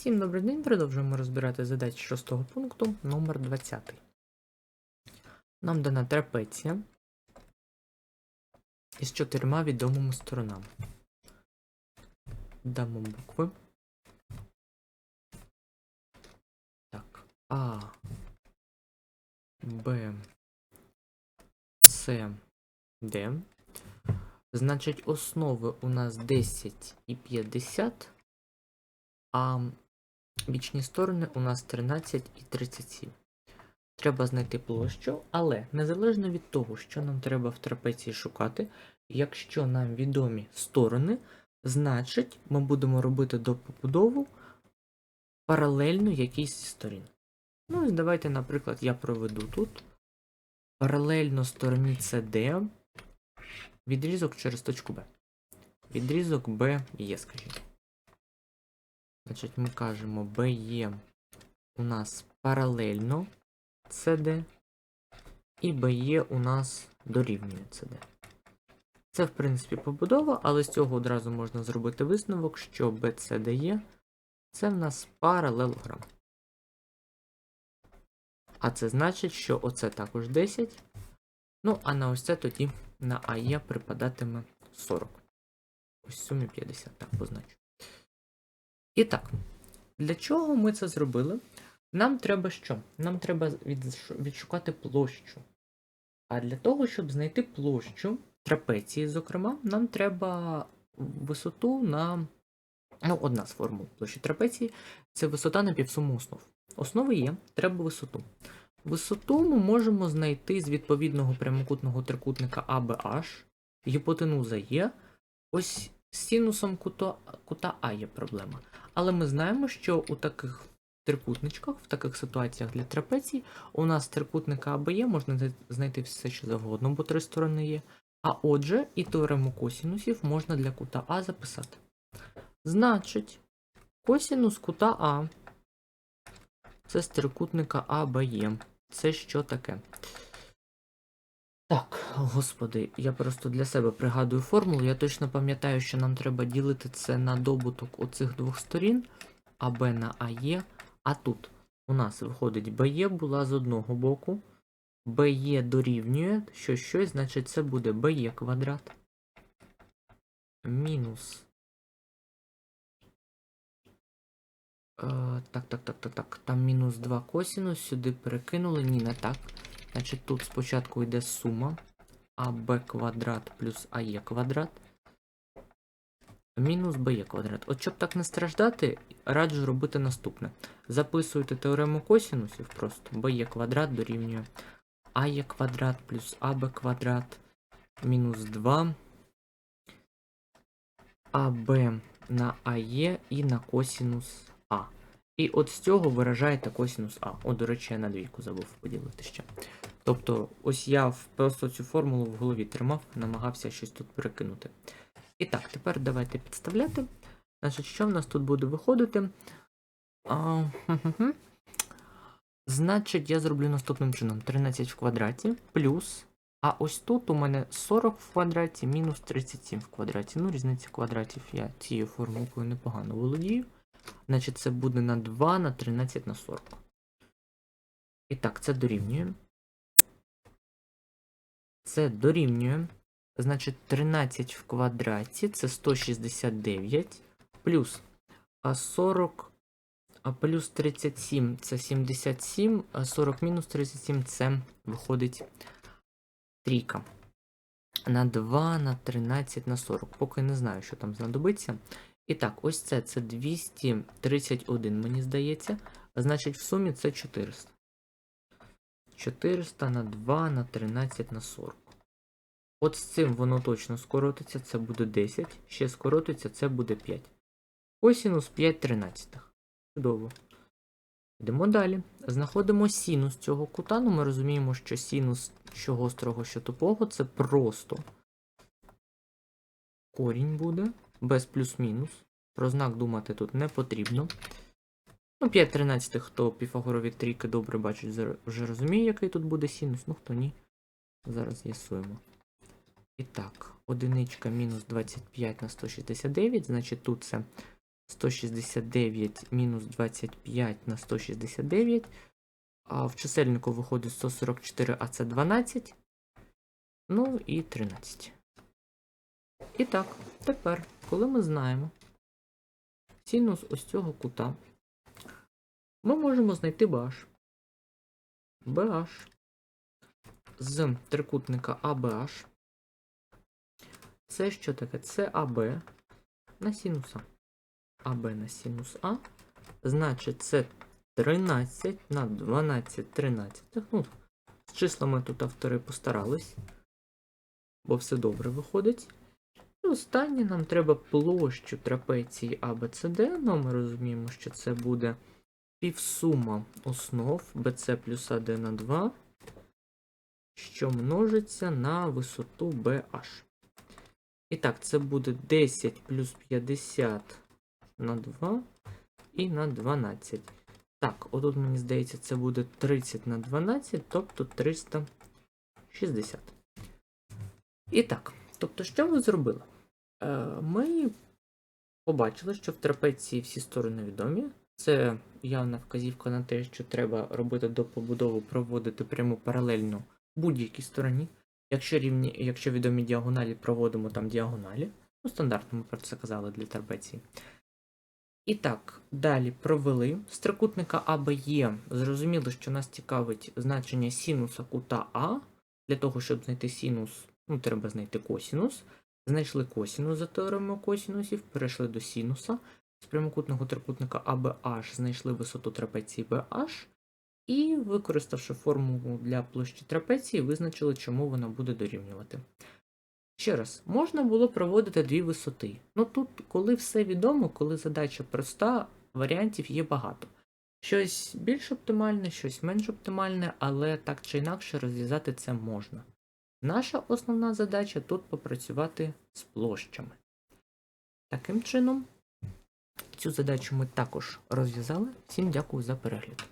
Всім добрий день, продовжуємо розбирати задачі шостого пункту номер 20. Нам дана трапеція із чотирма відомими сторонами. Дамо букви. Так, А, Б, С, Д. Значить, основи у нас 10 і 50, а Бічні сторони у нас 13 і 37. Треба знайти площу, але незалежно від того, що нам треба в трапеції шукати, якщо нам відомі сторони, значить ми будемо робити до побудову паралельно якійсь сторін. Ну і давайте, наприклад, я проведу тут паралельно стороні CD відрізок через точку Б. Відрізок B є, скажімо. Значить, ми кажемо BE у нас паралельно CD, і BE у нас дорівнює CD. Це, в принципі, побудова, але з цього одразу можна зробити висновок, що BCDE це в нас паралелограм. А це значить, що оце також 10. Ну, а на ось це тоді на АЕ припадатиме 40. Ось сумі 50, так позначу. І так, для чого ми це зробили? Нам треба що? Нам треба відшукати площу. А для того, щоб знайти площу трапеції, зокрема, нам треба висоту на. Ну, одна з формул площі трапеції це висота на півсуму основ. Основи є, треба висоту. Висоту ми можемо знайти з відповідного прямокутного трикутника ABH, гіпотенуза є. Ось з синусом кута, кута А є проблема. Але ми знаємо, що у таких трикутничках, в таких ситуаціях для трапецій, у нас трикутника АБ є, можна знайти все, що завгодно, бо три сторони є. А отже, і теорему косінусів можна для кута А записати. Значить, косінус кута А це з трикутника АБЄ. Це що таке? Так, господи, я просто для себе пригадую формулу. Я точно пам'ятаю, що нам треба ділити це на добуток оцих двох сторін, АБ на АЕ. А тут у нас виходить БЕ була з одного боку. БЕ дорівнює, що щось, значить це буде БЕ квадрат. Мінус. Е, так, так, так, так, так. Там мінус 2 косінус, сюди перекинули. Ні, не так. Значить, тут спочатку йде сума АБ квадрат плюс АЕ квадрат. Мінус БЕ квадрат. От щоб так не страждати, раджу робити наступне. Записуйте теорему косінусів просто. БЕ квадрат дорівнює АЕ квадрат плюс АБ квадрат мінус 2 АБ на АЕ і на косінус А. І от з цього виражаєте косінус А. О, до речі, я на двійку забув поділити ще. Тобто, ось я просто цю формулу в голові тримав, намагався щось тут перекинути. І так, тепер давайте підставляти. Значить, що в нас тут буде виходити? А. Значить, я зроблю наступним чином: 13 в квадраті плюс. А ось тут у мене 40 в квадраті мінус 37 в квадраті. Ну, різниця квадратів я цією формулкою непогано володію. Значить, це буде на 2 на 13 на 40. І так, це дорівнює. Це дорівнює. Значить, 13 в квадраті це 169. Плюс 40 плюс 37 це 77, а 40 мінус 37 це виходить трійка. На 2, на 13, на 40. Поки не знаю, що там знадобиться. І так, ось це це 231, мені здається. Значить, в сумі це 400. 400 на 2 на 13 на 40. От з цим воно точно скоротиться, це буде 10. Ще скоротиться, це буде 5. Косінус 5 тринадцятих. Чудово. Йдемо далі. Знаходимо синус цього кута. Ну, ми розуміємо, що синус що гострого, що тупого, це просто корінь буде, без плюс-мінус. Про знак думати тут не потрібно. Ну, 5 тринадцятих, хто піфагорові трійки добре бачить, вже розуміє, який тут буде синус, ну хто ні. Зараз з'ясуємо. І так, одиничка мінус 25 на 169, значить тут це 169 мінус 25 на 169. А в чисельнику виходить 144, а це 12. Ну і 13. І так, тепер, коли ми знаємо синус ось цього кута, ми можемо знайти BH. BH з трикутника ABH. Це що таке? Це АБ на синус А. АБ на синус А. Значить, це 13 на 12 13. Ну, з числами тут автори постарались, бо все добре виходить. І останнє нам треба площу трапеції ABCD. Ну, ми розуміємо, що це буде півсума основ BC плюс AD на 2, що множиться на висоту BH. І так, це буде 10 плюс 50 на 2 і на 12. Так, отут, мені здається, це буде 30 на 12, тобто 360. І так, тобто, що ми зробили? Е, Ми побачили, що в трапеції всі сторони відомі. Це явна вказівка на те, що треба робити до побудови, проводити пряму паралельно будь-якій стороні. Якщо рівні, якщо відомі діагоналі, проводимо там діагоналі. Ну, стандартно ми про це казали для трапеції. І так, далі провели. З трикутника АБЄ зрозуміло, що нас цікавить значення синуса кута А. Для того, щоб знайти синус, ну, треба знайти косінус. Знайшли косінус за теоремою косінусів, перейшли до синуса. З прямокутного трикутника ABH знайшли висоту трапеції BH. І, використавши формулу для площі трапеції, визначили, чому вона буде дорівнювати. Ще раз, можна було проводити дві висоти. Ну тут, коли все відомо, коли задача проста, варіантів є багато. Щось більш оптимальне, щось менш оптимальне, але так чи інакше розв'язати це можна. Наша основна задача тут попрацювати з площами. Таким чином, цю задачу ми також розв'язали. Всім дякую за перегляд.